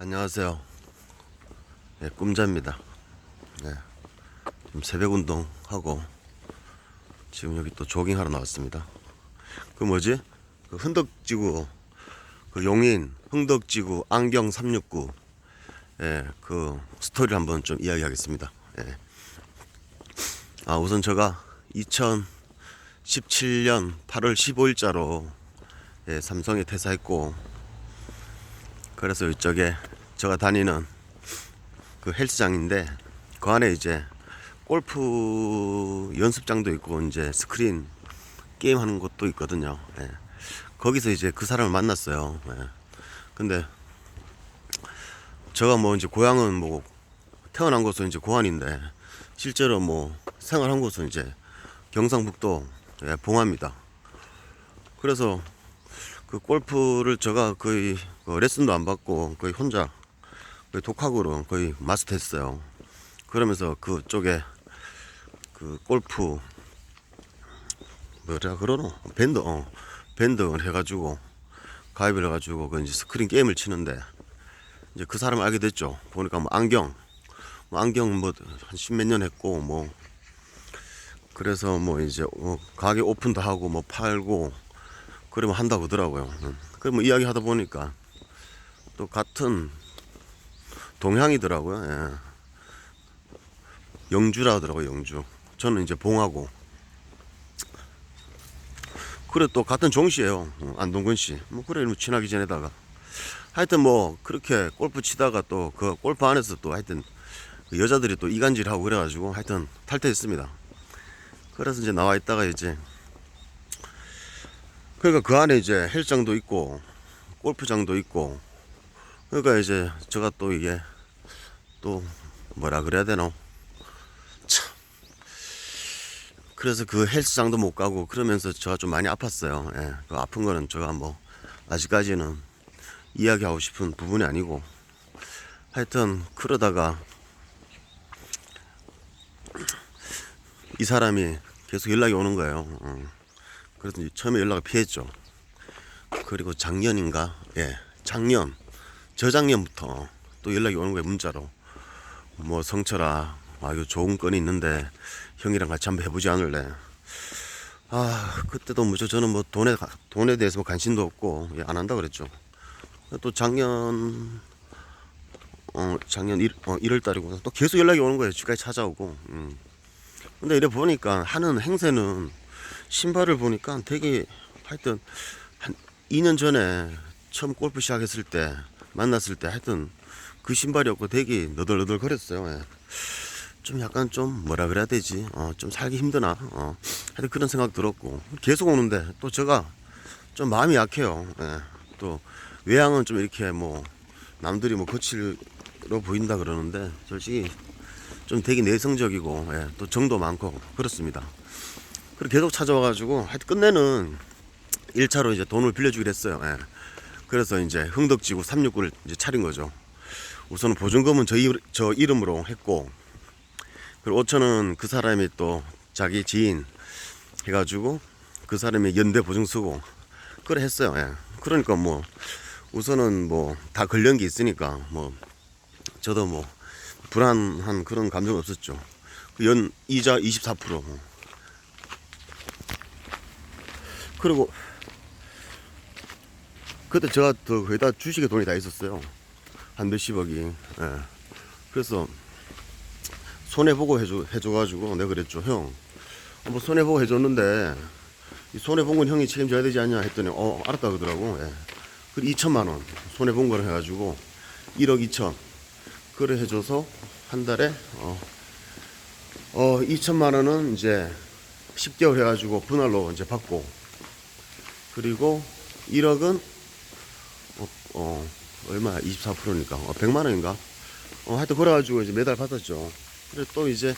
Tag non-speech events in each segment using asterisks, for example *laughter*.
안녕하세요. 네, 꿈자입니다. 네, 지금 새벽 운동 하고 지금 여기 또 조깅하러 나왔습니다. 그 뭐지? 그 흔덕지구 그 용인 흥덕지구 안경 369 예, 그 스토리를 한번 좀 이야기하겠습니다. 예. 아 우선 제가 2017년 8월 15일자로 예, 삼성에 퇴사했고 그래서 이쪽에 제가 다니는 그 헬스장인데 그 안에 이제 골프 연습장도 있고 이제 스크린 게임 하는 곳도 있거든요. 예. 거기서 이제 그 사람을 만났어요. 예. 근데 제가 뭐 이제 고향은 뭐 태어난 곳은 이제 고안인데 실제로 뭐 생활한 곳은 이제 경상북도 예, 봉화입니다. 그래서 그 골프를 제가 거의 그 레슨도 안 받고 거의 혼자 독학으로 거의 마스터했어요. 그러면서 그쪽에 그 골프 뭐라 그러노 밴드 어 밴드 해가지고 가입을 해가지고 그 이제 스크린 게임을 치는데 이제 그 사람을 알게 됐죠. 보니까 뭐 안경 뭐 안경 뭐 한 십몇 년 했고 뭐 그래서 뭐 이제 어 가게 오픈도 하고 뭐 팔고 그러면 한다고 하더라고요. 그뭐 이야기 하다 보니까 또 같은 동향이더라고요. 예. 영주라 하더라고요, 영주. 저는 이제 봉하고. 그래 또 같은 종씨예요. 어, 안동근 씨. 뭐 그래 뭐 친하기 전에다가. 하여튼 뭐 그렇게 골프 치다가 또 그 골프 안에서 또 하여튼 그 여자들이 또 이간질하고 그래가지고 하여튼 탈퇴했습니다. 그래서 이제 나와 있다가 이제 그러니까 그 안에 이제 헬스장도 있고 골프장도 있고 그러니까 이제 제가 또 이게 또 뭐라 그래야 되나 참. 그래서 그 헬스장도 못 가고 그러면서 제가 좀 많이 아팠어요. 예, 그 아픈 거는 제가 뭐 아직까지는 이야기하고 싶은 부분이 아니고. 하여튼 그러다가 이 사람이 계속 연락이 오는 거예요. 어. 그래서 처음에 연락을 피했죠. 그리고 작년인가, 예, 작년, 저작년부터 또 연락이 오는 거예요, 문자로. 뭐, 성철아, 아, 이거 좋은 건이 있는데, 형이랑 같이 한번 해보지 않을래? 아, 그때도 무조 저는 뭐 돈에, 가- 돈에 대해서 뭐 관심도 없고, 예, 안 한다 그랬죠. 또 작년, 어, 작년 1, 어, 1월 달이고, 또 계속 연락이 오는 거예요, 집까지 찾아오고. 음. 근데 이래 보니까 하는 행세는 신발을 보니까 되게 하여튼 한 2년 전에 처음 골프 시작했을 때 만났을 때 하여튼 그 신발이었고 되게 너덜너덜 거렸어요. 예. 좀 약간 좀 뭐라 그래야 되지? 어, 좀 살기 힘드나? 어, 하여튼 그런 생각 들었고 계속 오는데 또 제가 좀 마음이 약해요. 예. 또 외향은 좀 이렇게 뭐 남들이 뭐 거칠로 보인다 그러는데 솔직히 좀 되게 내성적이고 예, 또 정도 많고 그렇습니다. 그리고 계속 찾아와가지고 하여튼 끝내는 1차로 이제 돈을 빌려주기로 했어요. 예. 그래서 이제 흥덕지구 369를 이제 차린 거죠. 우선은 보증금은 저, 이, 저 이름으로 했고, 그리고 5천은 그 사람이 또 자기 지인 해가지고 그 사람이 연대 보증 쓰고, 그래 했어요. 예. 그러니까 뭐, 우선은 뭐 다 걸린 게 있으니까 뭐, 저도 뭐, 불안한 그런 감정은 없었죠. 그연 이자 24%. 그리고 그때 제가 더 거기다 주식에 돈이 다 있었어요. 한 몇십억이. 예. 그래서 손해 보고 해줘 해줘가지고 내가 그랬죠, 형. 어, 뭐 손해 보고 해줬는데 이 손해 본 건 형이 책임져야 되지 않냐 했더니 어 알았다 그러더라고. 예. 그 2천만 원 손해 본걸 해가지고 1억 2천 그래 해줘서 한 달에 어, 어 2천만 원은 이제 10개월 해가지고 분할로 이제 받고 그리고 1억은 어, 어 얼마야 24%니까. 어, 100만 원인가? 어 하여튼 그래가지고 이제 매달 받았죠. 그래 또 이제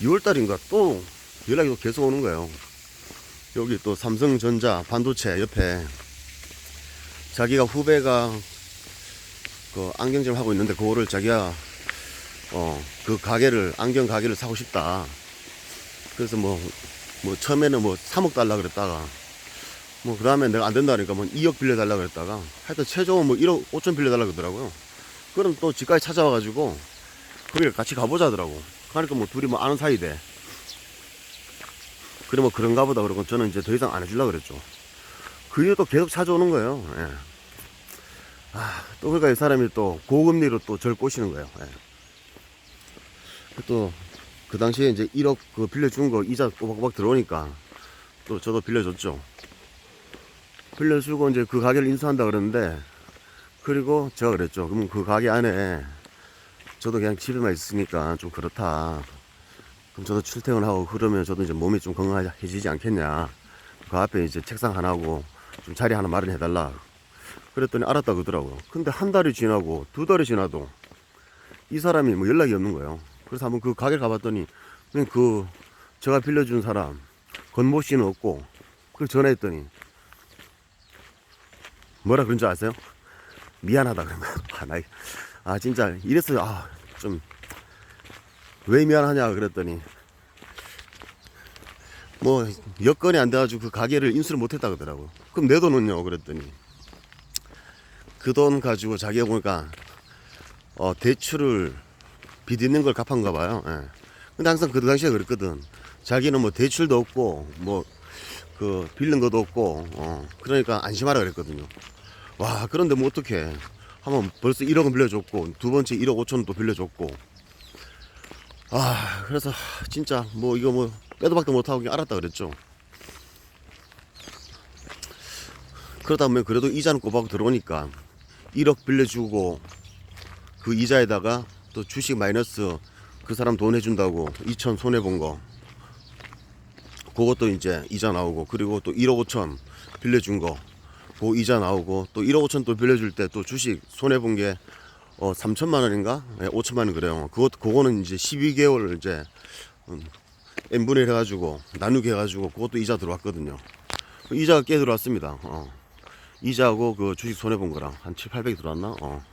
6월 달인가 또 연락이 또 계속 오는 거예요. 여기 또 삼성전자 반도체 옆에 자기가 후배가 그 안경점 하고 있는데 그거를 자기가 어 그 가게를 안경 가게를 사고 싶다. 그래서 뭐뭐 처음에는 뭐 3억 달라 그랬다가 뭐 그 다음에 내가 안 된다니까 뭐 2억 빌려달라 그랬다가 하여튼 최종은 뭐 1억 5천 빌려달라 그러더라고요 그럼 또 집까지 찾아와가지고 거기를 같이 가보자 하더라고. 그러니까 뭐 둘이 뭐 아는 사이 돼. 그래 뭐 그런가 보다 그러고 저는 이제 더 이상 안 해주려고 그랬죠. 그 이후 또 계속 찾아오는 거예요. 예. 아, 또 그러니까 이 사람이 또 고금리로 또 절 꼬시는 거예요. 예. 또 그 당시에 이제 1억 그 빌려준 거 이자 꼬박꼬박 들어오니까 또 저도 빌려줬죠. 빌려주고 이제 그 가게를 인수한다 그러는데 그리고 제가 그랬죠. 그럼 그 가게 안에 저도 그냥 집에만 있으니까 좀 그렇다. 그럼 저도 출퇴근하고 그러면 저도 이제 몸이 좀 건강해지지 않겠냐. 그 앞에 이제 책상 하나하고 좀 자리 하나 마련해달라. 그랬더니 알았다 그러더라고요. 근데 한 달이 지나고 두 달이 지나도 이 사람이 뭐 연락이 없는 거예요. 그래서 한번 그 가게를 가봤더니 그 제가 빌려준 사람 권모 씨는 없고 그래서 전화했더니 뭐라 그런 줄 아세요? 미안하다 거야. 아, 나, 아 진짜 이랬어요. 아, 좀 왜 미안하냐 그랬더니 뭐 여건이 안 돼가지고 그 가게를 인수를 못했다 그러더라고. 그럼 내 돈은요? 그랬더니 그 돈 가지고 자기가 보니까 어, 대출을 빚 있는 걸 갚은가 봐요. 예. 근데 항상 그 당시에 그랬거든. 자기는 뭐 대출도 없고 뭐 그 빌린 것도 없고 어, 그러니까 안심하라 그랬거든요. 와 그런데 뭐 어떻게 한번 벌써 1억은 빌려줬고 두 번째 1억 5천은 또 빌려줬고. 아 그래서 진짜 뭐 이거 뭐 빼도 박도 못하고 그냥 알았다 그랬죠. 그러다 보면 그래도 이자는 꼬박 들어오니까 1억 빌려주고 그 이자에다가 또 주식 마이너스 그 사람 돈 해준다고 2천 손해본 거. 그것도 이제 이자 나오고 그리고 또 1억 5천 빌려준 거 그 이자 나오고 또 1억 5천 또 빌려줄 때 또 주식 손해 본 게 어, 3천만 원인가? 예, 5천만 원 그래요. 그것 그거는 이제 12개월 이제 음, n분의 1 해가지고 나누게 해가지고 그것도 이자 들어왔거든요. 그 이자가 꽤 들어왔습니다. 어. 이자하고 그 주식 손해 본 거랑 한 7, 800이 들어왔나? 어.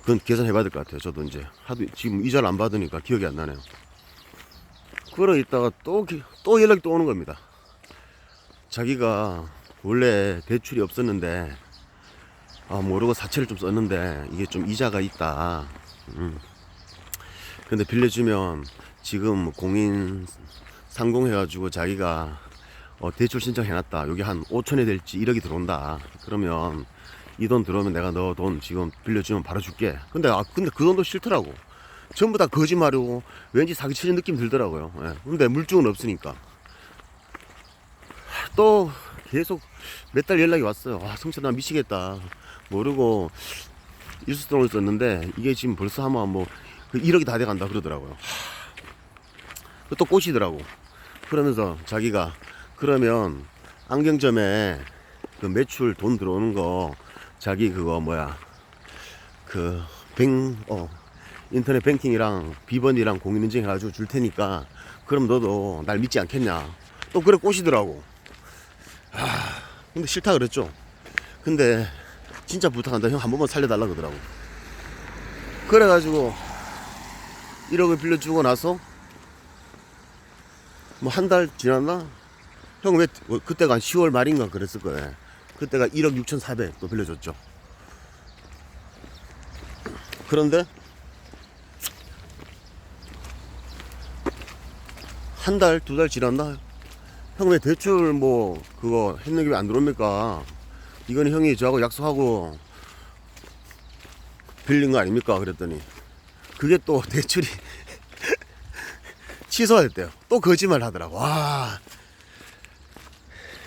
그건 계산해봐야 될 것 같아요. 저도 이제 하도 지금 이자를 안 받으니까 기억이 안 나네요. 그러 있다가 또, 기- 또 연락이 또 오는 겁니다. 자기가 원래 대출이 없었는데 아 모르고 사채를 좀 썼는데 이게 좀 이자가 있다. 음. 근데 빌려주면 지금 뭐 공인 상공해가지고 자기가 어, 대출 신청해놨다. 여기 한 5천이 될지 1억이 들어온다. 그러면 이 돈 들어오면 내가 너 돈 지금 빌려주면 바로 줄게. 근데 아 근데 그 돈도 싫더라고. 전부 다 거짓말이고 왠지 사기치는 느낌 들더라고요. 예. 근데 물증은 없으니까. 또 계속 몇 달 연락이 왔어요. 와, 성철 나 미치겠다. 모르고 일수돈을 썼는데 이게 지금 벌써 하면 뭐 1억이 다 돼간다 그러더라고요. 하, 또 꼬시더라고. 그러면서 자기가 그러면 안경점에 그 매출 돈 들어오는 거 자기 그거 뭐야 그뱅어 인터넷 뱅킹이랑 비번이랑 공인인증 해가지고 줄 테니까 그럼 너도 날 믿지 않겠냐 또 그래 꼬시더라고 근데 싫다 그랬죠. 근데 진짜 부탁한다. 형 한 번만 살려달라 그러더라고. 그래가지고 1억을 빌려주고 나서 뭐 한 달 지났나? 형 왜 그때가 한 10월 말인가 그랬을 거예요. 그때가 1억 6,400 또 빌려줬죠. 그런데 한 달, 두 달 지났나? 형 왜 대출 뭐 그거 했는 게 왜 안 들어옵니까? 이거는 형이 저하고 약속하고 빌린 거 아닙니까? 그랬더니 그게 또 *laughs* 대출이 취소했대요. 또 거짓말 하더라고. 와.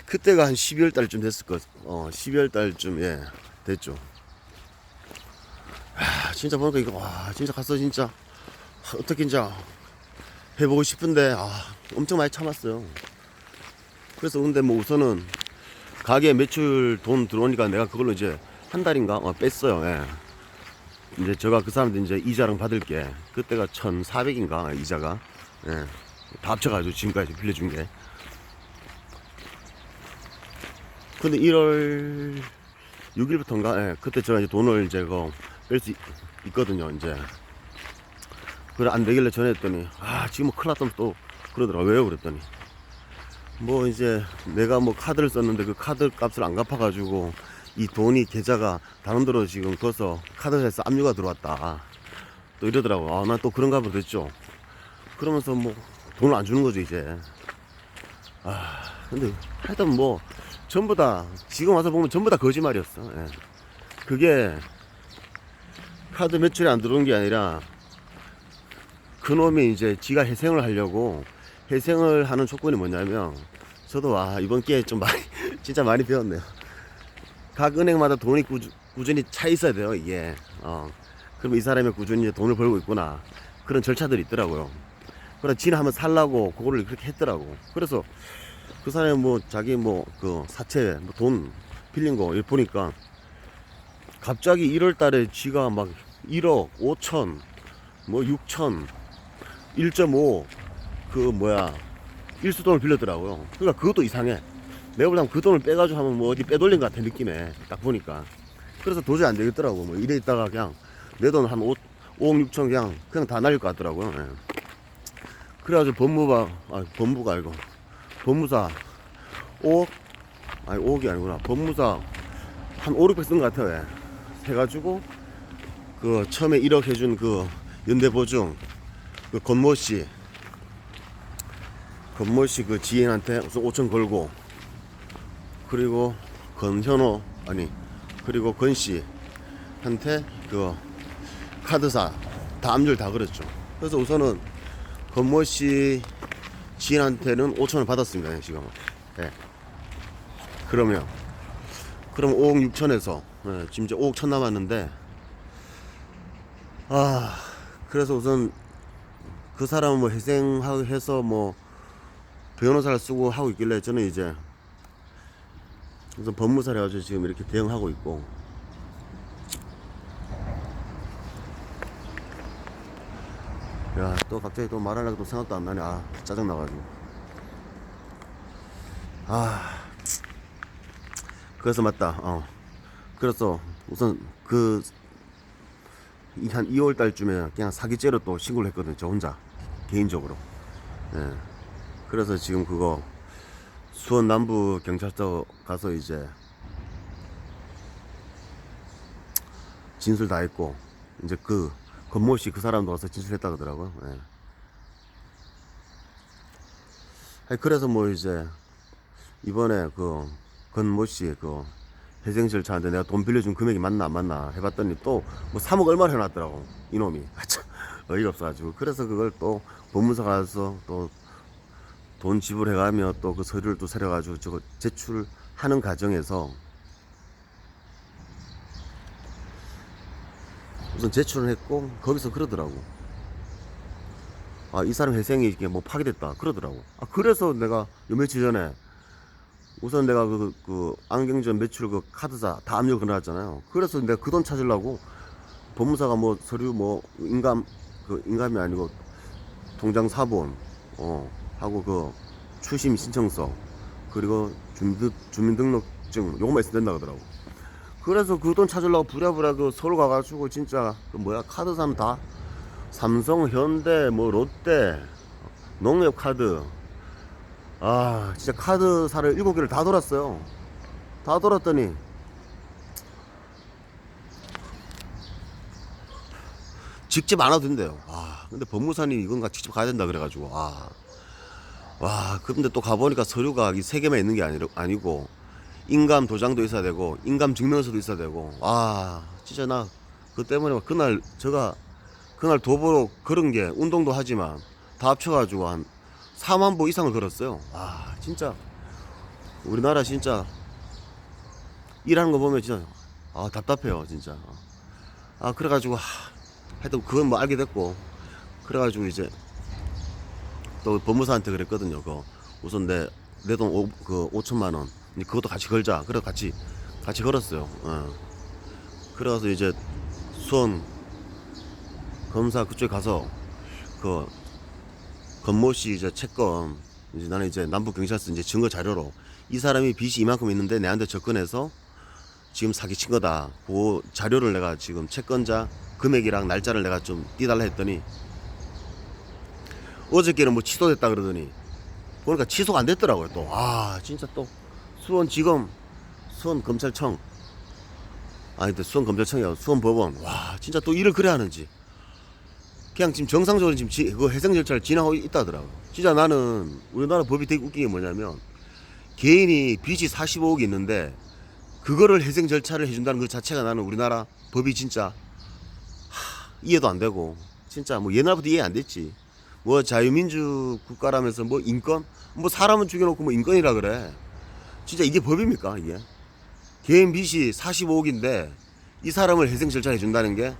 그때가 한 12월 달쯤 됐을 거. 어, 12월 달쯤 예. 됐죠. 아, 진짜 보니까 이거 와, 진짜 갔어 진짜. 어떻게 이제 해보고 싶은데 아, 엄청 많이 참았어요. 그래서 근데 뭐 우선은 가게 매출 돈 들어오니까 내가 그걸로 이제 한 달인가 어, 뺐어요. 예. 이제 제가 그 사람들 이제 이자랑 받을게. 그때가 1,400인가 이자가. 예. 다 합쳐가지고 지금까지 빌려준 게. 근데 1월 6일부터인가? 예. 그때 제가 이제 돈을 이제 뺄수 있거든요. 이제. 그래 안 되길래 전화했더니 아 지금 뭐 큰일 났다면 또 그러더라. 왜요? 그랬더니 뭐 이제 내가 뭐 카드를 썼는데 그 카드 값을 안 갚아가지고 이 돈이 계좌가 다른 데로 지금 거서 카드사에서 압류가 들어왔다. 또 이러더라고. 아, 난 또 그런가 보다 됐죠. 그러면서 뭐 돈을 안 주는 거죠, 이제. 아, 근데 하여튼 뭐 전부 다 지금 와서 보면 전부 다 거짓말이었어. 예. 그게 카드 매출이 안 들어온 게 아니라 그놈이 이제 지가 회생을 하려고 회생을 하는 조건이 뭐냐면 저도 와 이번 기회에 좀 많이 *laughs* 진짜 많이 배웠네요. 각 은행마다 돈이 꾸준, 꾸준히 차 있어야 돼요 이게. 어. 그럼 이 사람이 꾸준히 돈을 벌고 있구나 그런 절차들이 있더라고요. 그래 지는 한번 살라고 그거를 그렇게 했더라고. 그래서 그 사람이 뭐 자기 뭐 그 사채 뭐 돈 빌린 거 보니까 갑자기 1월 달에 지가 막 1억 5천 뭐 6천 1.5 그 뭐야 일수돈을 빌렸더라고요. 그러니까 그것도 이상해. 내가 보자면 그 돈을 빼가지고 하면 뭐 어디 빼돌린 것 같은 느낌에 딱 보니까. 그래서 도저히 안 되겠더라고. 뭐 이래 있다가 그냥 내 돈 한 5, 5억 6천 그냥 그냥 다 날릴 것 같더라고요. 예. 그래가지고 법무가 아 법무가 아니고 법무사 5억 아니 5억이 아니구나 법무사 한 5, 600 쓴 것 같아요. 예. 해가지고 그 처음에 1억 해준 그 연대보증 그 건모 씨 건모 씨 그 지인한테 우선 5천 걸고 그리고 건현호 아니 그리고 건 씨한테 그 카드사 다 압류를 다 걸었죠. 그래서 우선은 건모 씨 지인한테는 5천 원 받았습니다. 지금. 예. 그러면 그럼 5억 6천에서 예, 지금 이제 5억 천 남았는데 아 그래서 우선 그 사람은 뭐 회생해서 뭐 변호사를 쓰고 하고 있길래 저는 이제 우선 법무사를 해가지고 지금 이렇게 대응하고 있고 야 또 갑자기 또 말하려고 또 생각도 안 나네 아 짜증 나가지고 아 그래서 맞다 어 그래서 우선 그 한 2월 달쯤에 그냥 사기죄로 또 신고를 했거든요. 저 혼자 개인적으로. 예. 그래서 지금 그거 수원 남부 경찰서 가서 이제 진술 다 했고 이제 그 건모 씨그 사람도 와서 진술했다 그러더라고요. 예. 그래서 뭐 이제 이번에 그 건모 씨그 회생 절차인데 내가 돈 빌려준 금액이 맞나 안 맞나 해봤더니 또 뭐 3억 얼마를 해놨더라고 이놈이 *laughs* 어이가 없어가지고 그래서 그걸 또 법무사 가서 또 돈 지불해가며 또 그 서류를 또 세려가지고 저거 제출하는 과정에서 우선 제출을 했고 거기서 그러더라고 아 이 사람 회생이 이게 뭐 파기됐다 그러더라고 아 그래서 내가 요 며칠 전에 우선 내가 그, 그 안경전 매출 그 카드사 다 압류 걸어놨잖아요. 그래서 내가 그 돈 찾으려고 법무사가 뭐 서류 뭐 인감 그 인감이 아니고 통장 사본 어 하고 그 출심 신청서 그리고 주민등, 주민등록증 요것만 있으면 된다 그러더라고. 그래서 그 돈 찾으려고 부랴부랴 그 서울 가가지고 진짜 그 뭐야 카드사는 다 삼성, 현대, 뭐 롯데, 농협 카드. 아 진짜 카드사를 일곱 개를 다 돌았어요. 다 돌았더니 직접 안 와도 된대요. 아 근데 법무사님 이건가 직접 가야 된다 그래가지고 아 와 근데 또 가보니까 서류가 이 세 개만 있는 게 아니, 아니고 인감 도장도 있어야 되고 인감 증명서도 있어야 되고 와 진짜 나 그 때문에 막 그날 제가 그날 도보로 걸은 게 운동도 하지만 다 합쳐가지고 한 4만 보 이상을 걸었어요. 와, 진짜. 우리나라 진짜. 일하는 거 보면 진짜. 아, 답답해요, 진짜. 아, 그래가지고, 하, 하여튼 그건 뭐 알게 됐고. 그래가지고 이제. 또 법무사한테 그랬거든요. 그 우선 내, 내 돈 그 5천만 원. 그것도 같이 걸자. 그래 같이, 같이 걸었어요. 어. 그래가서 이제 수원 검사 그쪽에 가서 그 건모 씨 이제 채권 이제 나는 이제 남부 경찰서 이제 증거 자료로 이 사람이 빚이 이만큼 있는데 내한테 접근해서 지금 사기 친 거다. 그 자료를 내가 지금 채권자 금액이랑 날짜를 내가 좀 띄달라 했더니 어저께는 뭐 취소됐다 그러더니 보니까 취소가 안 됐더라고요. 또. 아 진짜 또 수원지검 수원 검찰청. 아니 근데 수원 검찰청이야. 수원 법원. 와 진짜 또 일을 그래 하는지. 그냥 지금 정상적으로 지금 지, 그 해생 절차를 진행하고 있다더라고 진짜 나는 우리나라 법이 되게 웃긴 게 뭐냐면 개인이 빚이 45억이 있는데 그거를 해생 절차를 해준다는 그 자체가 나는 우리나라 법이 진짜 하, 이해도 안 되고 진짜 뭐 옛날부터 이해 안 됐지 뭐 자유민주 국가라면서 뭐 인권 뭐 사람은 죽여놓고 뭐 인권이라 그래 진짜 이게 법입니까 이게 개인 빚이 45억인데 이 사람을 해생 절차 해 준다는 게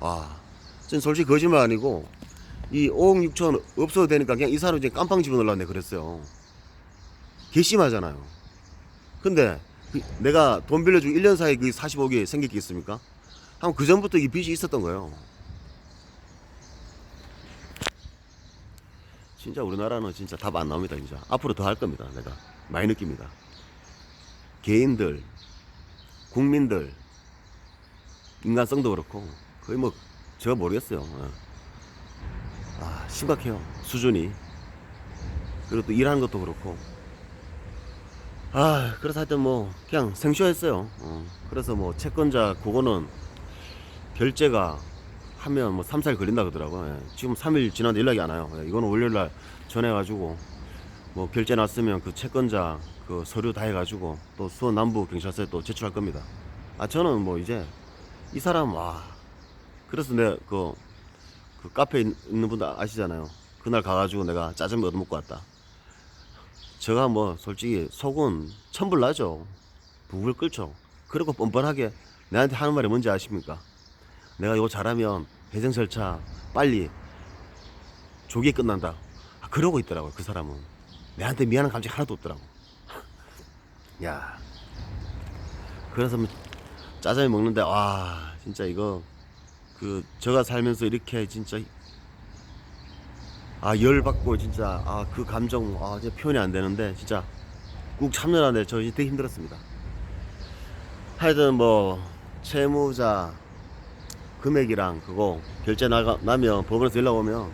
와, 전 솔직히 거짓말 아니고 이 5억 6천 없어도 되니까 그냥 이 사람 이제 깜빵 집어넣으려네 그랬어요. 괘씸하잖아요. 근데 그 내가 돈 빌려주고 1년 사이에 그 45억이 생겼겠습니까? 한그 전부터 이 빚이 있었던 거예요. 진짜 우리나라는 진짜 답 안 나옵니다, 진짜. 앞으로 더 할 겁니다, 내가. 많이 느낍니다. 개인들, 국민들, 인간성도 그렇고, 거의 뭐, 제가 모르겠어요. 예. 아, 심각해요. 수준이. 그리고 또 일하는 것도 그렇고. 아, 그래서 하여튼 뭐, 그냥 생쇼했어요. 어. 그래서 뭐, 채권자, 그거는 결제가 하면 뭐 3, 4일 걸린다 그러더라고요. 예. 지금 3일 지났는데 연락이 안 와요. 예. 이거는 월요일 날 전해가지고, 뭐, 결제 났으면 그 채권자 그 서류 다 해가지고 또 수원 남부 경찰서에 또 제출할 겁니다. 아, 저는 뭐 이제 이 사람, 와. 그래서 내가 그, 그 카페에 있- 있는 분들 아시잖아요. 그날 가가지고 내가 짜장면 얻어먹고 왔다. 제가 뭐 솔직히 속은 천불 나죠. 부글 끓죠. 그리고 뻔뻔하게 내한테 하는 말이 뭔지 아십니까? 내가 이거 잘하면 해생 절차 빨리 조기에 끝난다. 아, 그러고 있더라고요. 그 사람은 내한테 미안한 감정 하나도 없더라고. *laughs* 야. 그래서 뭐 짜장면 먹는데 와 진짜 이거 그 제가 살면서 이렇게 진짜 아 열받고 진짜 아 그 감정 아 진짜 표현이 안 되는데 진짜 꾹 참느라는데 저 이제 되게 힘들었습니다. 하여튼 뭐 채무자 금액이랑 그거 결제 나가, 나면 법원에서 연락 오면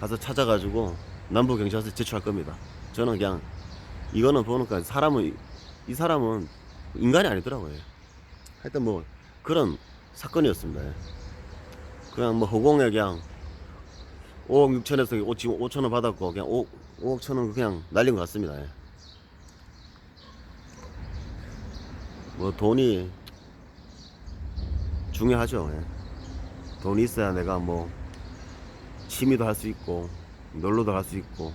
가서 찾아가지고 남부 경찰서에 제출할 겁니다. 저는 그냥 이거는 보니까 사람은 이- 이 사람은 인간이 아니더라고요. 하여튼 뭐 그런 사건이었습니다. 예. 그냥 뭐 허공에 그냥 5억 6천에서 5, 지금 5천 원 받았고 그냥 5, 5억 천원 그냥 날린 것 같습니다. 예. 뭐 돈이 중요하죠. 예. 돈이 있어야 내가 뭐 취미도 할 수 있고 놀러도 갈 수 있고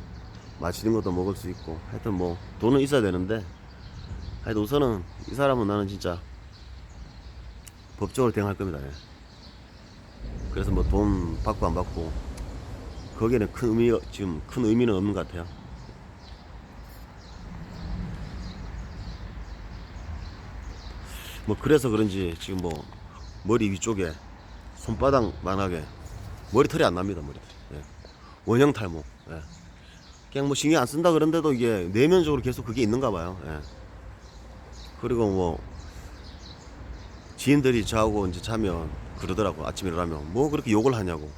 맛있는 것도 먹을 수 있고 하여튼 뭐 돈은 있어야 되는데 하여튼 우선은 이 사람은 나는 진짜 법적으로 대응할 겁니다. 예. 그래서 뭐 돈 받고 안 받고 거기에는 큰 의미 지금 큰 의미는 없는 것 같아요. 뭐 그래서 그런지 지금 뭐 머리 위쪽에 손바닥만하게 머리털이 안 납니다 머리털. 예. 원형 탈모. 예. 그냥 뭐 신경 안 쓴다 그런데도 이게 내면적으로 계속 그게 있는가 봐요. 예. 그리고 뭐 지인들이 저하고 이제 자면 그러더라고 아침에 일어나면 뭐 그렇게 욕을 하냐고.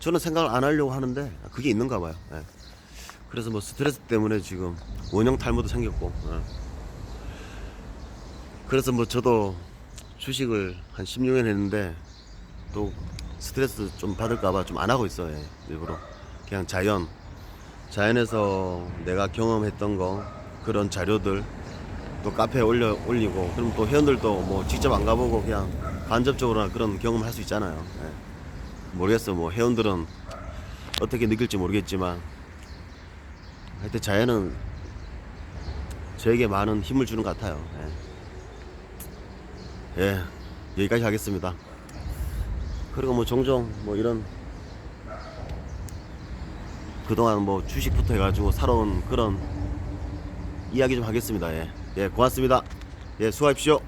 저는 생각을 안 하려고 하는데 그게 있는가 봐요. 예. 그래서 뭐 스트레스 때문에 지금 원형 탈모도 생겼고. 예. 그래서 뭐 저도 주식을 한 16년 했는데 또 스트레스 좀 받을까봐 좀 안 하고 있어요. 예, 일부러. 그냥 자연. 자연에서 내가 경험했던 거 그런 자료들 또 카페에 올려 올리고 그럼 또 회원들도 뭐 직접 안 가보고 그냥 간접적으로나 그런 경험을 할수 있잖아요. 예. 모르겠어. 뭐 회원들은 어떻게 느낄지 모르겠지만 하여튼 자연은 저에게 많은 힘을 주는 것 같아요. 예. 예, 여기까지 하겠습니다. 그리고 뭐 종종 뭐 이런 그동안 뭐 주식부터 해가지고 살아온 그런 이야기 좀 하겠습니다. 예, 예, 고맙습니다. 예, 수고하십시오.